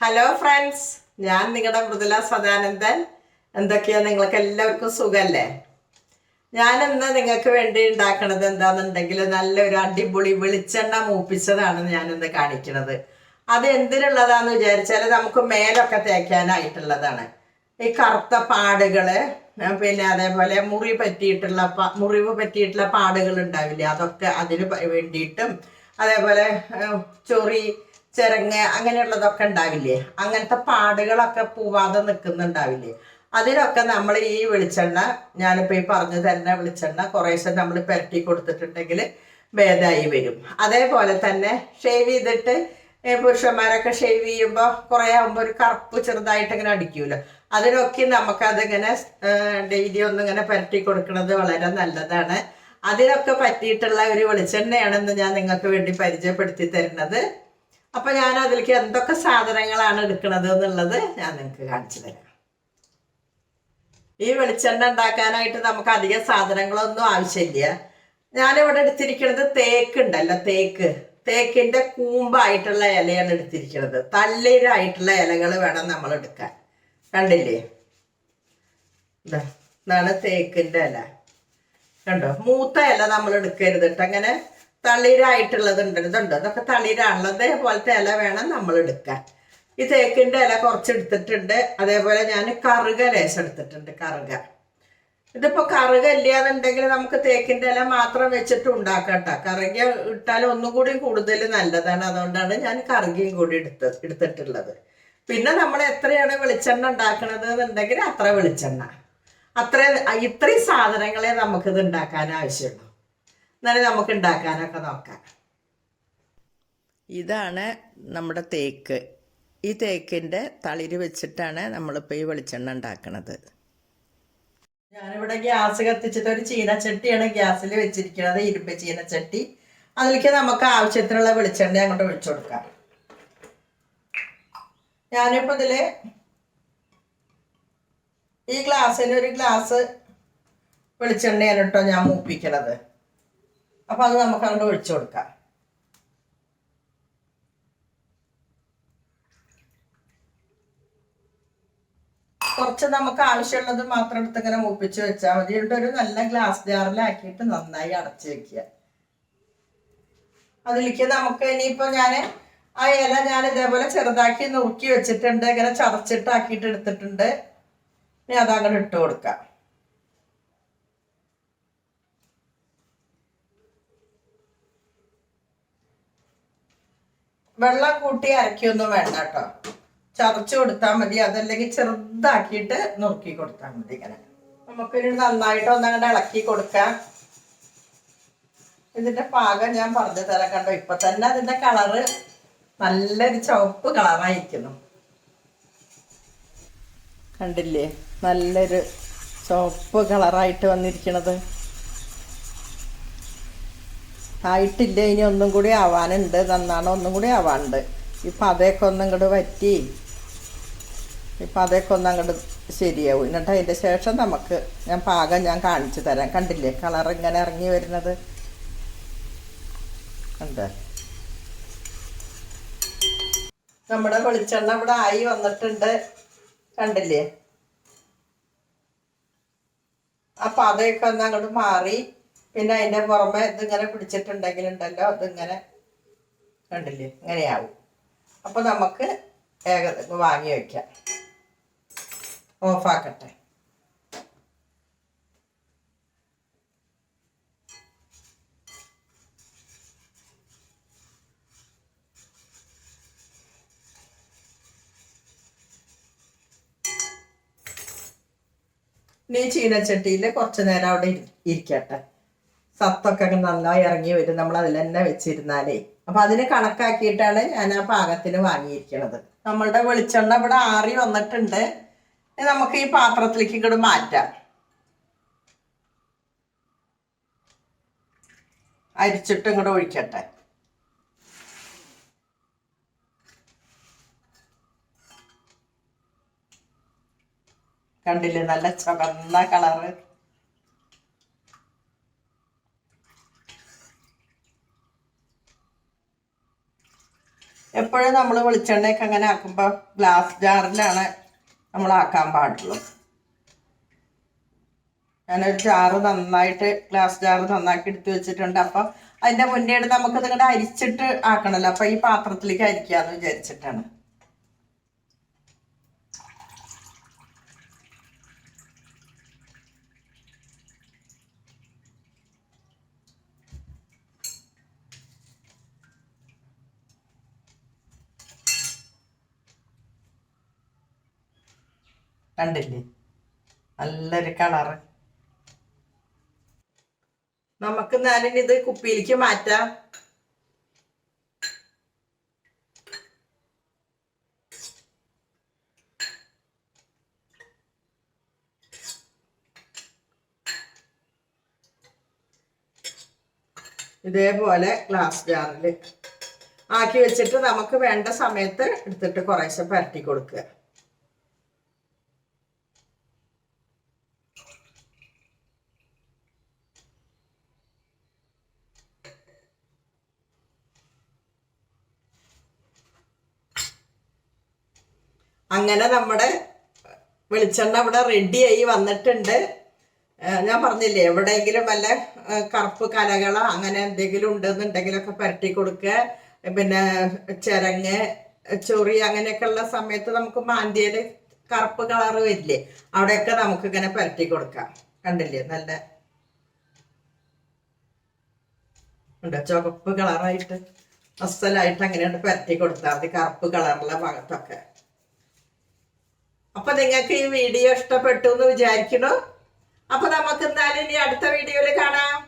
Hello friends ഞാൻ നിങ്ങളുടെ മൃദുല സദാനന്ദൻ. എന്തൊക്കെയാ? നിങ്ങൾക്ക് എല്ലാവർക്കും സുഖല്ലേ? ഇന്ന് നിങ്ങൾക്ക് വേണ്ടി ഉണ്ടാക്കണത് എന്താണെന്നുണ്ടെങ്കിൽ നല്ലൊരു അടിപൊളി വെളിച്ചെണ്ണ മൂപ്പിച്ചതാണ് ഞാൻ ഇന്ന് കാണിക്കുന്നത് അത് എന്തിനുള്ളതാന്ന് വിചാരിച്ചാൽ നമുക്ക് മേലൊക്കെ തേക്കാനായിട്ടുള്ളതാണ്. ഈ കറുത്ത പാടുകൾ ആ, പിന്നെ അതേപോലെ മുറി പറ്റിയിട്ടുള്ള മുറിവ് പറ്റിയിട്ടുള്ള പാടുകൾ ഉണ്ടാവില്ലേ? അതൊക്കെ അതിന് വേണ്ടിയിട്ടും അതേപോലെ ചൊറി ചിരങ്ങ് അങ്ങനെയുള്ളതൊക്കെ ഉണ്ടാവില്ലേ? അങ്ങനത്തെ പാടുകളൊക്കെ പൂവാതെ നിൽക്കുന്നുണ്ടാവില്ലേ? അതിനൊക്കെ നമ്മൾ ഈ വെളിച്ചെണ്ണ ഞാനിപ്പോൾ ഈ പറഞ്ഞു തന്നെ വെളിച്ചെണ്ണ കുറേശ്ശെ നമ്മൾ പുരട്ടി കൊടുത്തിട്ടുണ്ടെങ്കിൽ ഭേദമായി വരും. അതേപോലെ തന്നെ ഷേവ് ചെയ്തിട്ട് പുരുഷന്മാരൊക്കെ ഷേവ് ചെയ്യുമ്പോൾ കുറേ ആകുമ്പോൾ ഒരു കറുപ്പ് ചെറുതായിട്ട് ഇങ്ങനെ അടിക്കൂലോ? അതിനൊക്കെ നമുക്കതിങ്ങനെ ഡെയിലി ഒന്ന് ഇങ്ങനെ പുരട്ടി കൊടുക്കുന്നത് വളരെ നല്ലതാണ്. അതിനൊക്കെ പറ്റിയിട്ടുള്ള ഒരു വെളിച്ചെണ്ണയാണെന്ന് ഞാൻ നിങ്ങൾക്ക് വേണ്ടി പരിചയപ്പെടുത്തി തരുന്നത്. അപ്പൊ ഞാൻ അതിലേക്ക് എന്തൊക്കെ സാധനങ്ങളാണ് എടുക്കുന്നത് എന്നുള്ളത് ഞാൻ നിങ്ങൾക്ക് കാണിച്ചു തരാം. ഈ വെളിച്ചെണ്ണ ഉണ്ടാക്കാനായിട്ട് നമുക്ക് അധികം സാധനങ്ങളൊന്നും ആവശ്യമില്ല. ഞാനിവിടെ എടുത്തിരിക്കുന്നത് തേക്ക് ഉണ്ടല്ലോ തേക്ക്. തേക്കിന്റെ കൂമ്പായിട്ടുള്ള ഇലയാണ് എടുത്തിരിക്കുന്നത്. തല്ലിരായിട്ടുള്ള ഇലകൾ വേണം നമ്മൾ എടുക്കാൻ. കണ്ടില്ലേ? ഇതാ, ഇതാണ് തേക്കിന്റെ ഇല. കണ്ടോ? മൂത്ത ഇല നമ്മൾ എടുക്കരുത് അങ്ങനെ തളിരായിട്ടുള്ളത് ഉണ്ട്. ഇതുണ്ട്. അതൊക്കെ തളിരാണല്ലോ. അതേപോലത്തെ ഇല വേണം നമ്മൾ എടുക്കാൻ ഈ തേക്കിന്റെ ഇല കുറച്ച് എടുത്തിട്ടുണ്ട് അതേപോലെ ഞാൻ കറുക ലേശം എടുത്തിട്ടുണ്ട്. കറുക. ഇതിപ്പോൾ കറുക ഇല്ലാന്നുണ്ടെങ്കിൽ നമുക്ക് തേക്കിന്റെ ഇല മാത്രം വെച്ചിട്ട് ഉണ്ടാക്കണ്ട കറുക ഇട്ടാൽ ഒന്നും കൂടി കൂടുതൽ നല്ലതാണ്. അതുകൊണ്ടാണ് ഞാൻ കറുകയും കൂടി എടുത്ത് എടുത്തിട്ടുള്ളത്. പിന്നെ നമ്മൾ എത്രയാണ് വെളിച്ചെണ്ണ ഉണ്ടാക്കണത് എന്നുണ്ടെങ്കിൽ അത്ര വെളിച്ചെണ്ണ. അത്ര ഇത്രയും സാധനങ്ങളെ നമുക്കിത് ഉണ്ടാക്കാൻ ആവശ്യമുള്ളൂ. എന്നാലും നമുക്ക് ഉണ്ടാക്കാനൊക്കെ നോക്കാം. ഇതാണ് നമ്മുടെ തേക്ക്. ഈ തേക്കിന്റെ തളിര് വെച്ചിട്ടാണ് നമ്മളിപ്പോൾ ഈ വെളിച്ചെണ്ണ ഉണ്ടാക്കുന്നത് ഞാനിവിടെ ഗ്യാസ് കത്തിച്ചിട്ട് ഒരു ചീനച്ചട്ടിയാണ് ഗ്യാസിൽ വെച്ചിരിക്കുന്നത് ഇരുമ്പ് ചീനച്ചട്ടി. അതിലേക്ക് നമുക്ക് ആവശ്യത്തിനുള്ള വെളിച്ചെണ്ണ അങ്ങോട്ട് ഒഴിച്ചു കൊടുക്കാം. ഞാനിപ്പോൾ ഇതിൽ ഈ ഗ്ലാസ്സിൽ ഒരു ഗ്ലാസ് വെളിച്ചെണ്ണയാണ് കേട്ടോ ഞാൻ മൂപ്പിക്കണത്. അപ്പൊ അത് നമുക്ക് അങ്ങോട്ട് ഒഴിച്ചു കൊടുക്കാം. കുറച്ച് നമുക്ക് ആവശ്യമുള്ളത് മാത്രം എടുത്ത് ഇങ്ങനെ മൂപ്പിച്ച് വെച്ചാൽ മതി. എന്നിട്ട് ഒരു നല്ല ഗ്ലാസ് ജാറിലാക്കിയിട്ട് നന്നായി അടച്ചു വെക്കുക. അതിലേക്ക് നമുക്ക് ഇനിയിപ്പോ ഞാൻ ആ ഇല ഞാൻ ഇതേപോലെ ചെറുതാക്കി നുറുക്കി വെച്ചിട്ടുണ്ട്. ഇങ്ങനെ ചതച്ചിട്ടാക്കിയിട്ട് എടുത്തിട്ടുണ്ട്. ഇനി അതങ്ങോട്ട് ഇട്ട് കൊടുക്കാം. വെള്ളം കൂട്ടി അരക്കൊന്നും വേണ്ട കേട്ടോ. ചതച്ച് കൊടുത്താൽ മതി. അതല്ലെങ്കിൽ ചെറുതാക്കിയിട്ട് നുറുക്കി കൊടുത്താൽ മതി ഇങ്ങനെ. നമുക്കൊരു നന്നായിട്ട് ഒന്നങ്ങനെ ഇളക്കി കൊടുക്കാം. ഇതിന്റെ പാകം ഞാൻ പറഞ്ഞു തരാം കണ്ടോ? ഇപ്പൊ തന്നെ അതിന്റെ കളറ് നല്ലൊരു ചുവപ്പ് കളറായിരിക്കുന്നു. കണ്ടില്ലേ? നല്ലൊരു ചുവപ്പ് കളറായിട്ട് വന്നിരിക്കണത്. ആയിട്ടില്ല ഇനി ഒന്നും കൂടി ആവാനുണ്ട് നന്നാണ് ഒന്നും കൂടി ആവാനുണ്ട്. ഇപ്പം അതേക്കൊന്നും ഇങ്ങോട്ട് പറ്റി ഇപ്പം അതൊക്കെ ഒന്ന് അങ്ങോട്ട് ശരിയാവും. എന്നിട്ട് അതിന്റെ ശേഷം നമുക്ക് ഞാൻ പാകം ഞാൻ കാണിച്ചു തരാം. കണ്ടില്ലേ കളർ ഇങ്ങനെ ഇറങ്ങി വരുന്നത്? കണ്ട്? നമ്മുടെ വെളിച്ചെണ്ണ ഇവിടെ ആയി വന്നിട്ടുണ്ട്. കണ്ടില്ലേ? അപ്പം അതൊക്കെ ഒന്ന് അങ്ങോട്ട് മാറി. പിന്നെ അതിന്റെ പുറമെ ഇതിങ്ങനെ പിടിച്ചിട്ടുണ്ടെങ്കിലുണ്ടല്ലോ ഇതിങ്ങനെ കണ്ടില്ലേ? ഇങ്ങനെയാവും. അപ്പോൾ നമുക്ക് ഏക വാങ്ങി വയ്ക്കാം. ഓഫാക്കട്ടെ. ഇനി ചീനച്ചട്ടിയിൽ കുറച്ച് നേരം അവിടെ ഇരിക്കട്ടെ. സത്തൊക്കെ നന്നായി ഇറങ്ങി വരും. നമ്മൾ അതിൽ തന്നെ വെച്ചിരുന്നാലേ. അപ്പൊ അതിന് കണക്കാക്കിയിട്ടാണ് ഞാൻ ആ പാകത്തിന് വാങ്ങിയിരിക്കുന്നത് നമ്മളുടെ വെളിച്ചെണ്ണ ഇവിടെ ആറി വന്നിട്ടുണ്ട്. നമുക്ക് ഈ പാത്രത്തിലേക്ക് ഇങ്ങോട്ട് മാറ്റാം. അരിച്ചിട്ട് ഇങ്ങോട്ട് ഒഴിക്കട്ടെ. കണ്ടില്ലേ നല്ല ചുവന്ന കളറ്. എപ്പോഴും നമ്മൾ വെളിച്ചെണ്ണയൊക്കെ അങ്ങനെ ആക്കുമ്പോൾ ഗ്ലാസ് ജാറിലാണ് നമ്മൾ ആക്കാൻ പാടുള്ളൂ. ഞാനൊരു ജാറ് നന്നായിട്ട് ഗ്ലാസ് ജാറ് നന്നാക്കി എടുത്തു വെച്ചിട്ടുണ്ട്. അപ്പം അതിന്റെ മുന്നേ നമുക്ക് നിങ്ങളുടെ അരിച്ചിട്ട് ആക്കണല്ലോ. അപ്പം ഈ പാത്രത്തിലേക്ക് അരിക്കാന്ന് വിചാരിച്ചിട്ടാണ്. കണ്ടില്ലേ? നല്ലൊരു കളറ്. നമുക്ക് ഇത് കുപ്പിയിലേക്ക് മാറ്റാം. ഇതേപോലെ ഗ്ലാസ് ജാറിൽ ആക്കി വെച്ചിട്ട് നമുക്ക് വേണ്ട സമയത്ത് എടുത്തിട്ട് കുറേശ്ശെ പരട്ടി കൊടുക്കുക. അങ്ങനെ നമ്മുടെ വെളിച്ചെണ്ണ ഇവിടെ റെഡിയായി വന്നിട്ടുണ്ട്. ഞാൻ പറഞ്ഞില്ലേ എവിടെയെങ്കിലും വല്ല കറുപ്പ് കലകളോ അങ്ങനെ എന്തെങ്കിലും ഉണ്ടെന്നുണ്ടെങ്കിലൊക്കെ പരട്ടി കൊടുക്കുക. പിന്നെ ചിരങ്ങ് ചൊറി അങ്ങനെയൊക്കെയുള്ള സമയത്ത് നമുക്ക് മാന്തിയിൽ കറുപ്പ് കളറ് വരില്ലേ അവിടെയൊക്കെ നമുക്ക് ഇങ്ങനെ പരട്ടി കൊടുക്കാം. കണ്ടില്ലേ നല്ല ഉണ്ട്? ചുവപ്പ് കളറായിട്ട് അസലായിട്ട് അങ്ങനെയുണ്ട് പരട്ടി കൊടുത്താൽ മതി കറുപ്പ് കളറുള്ള ഭാഗത്തൊക്കെ. അപ്പൊ നിങ്ങൾക്ക് ഈ വീഡിയോ ഇഷ്ടപ്പെട്ടു എന്ന് വിചാരിക്കണോ അപ്പൊ നമുക്ക് എന്നാലും ഇനി അടുത്ത വീഡിയോയിൽ കാണാം.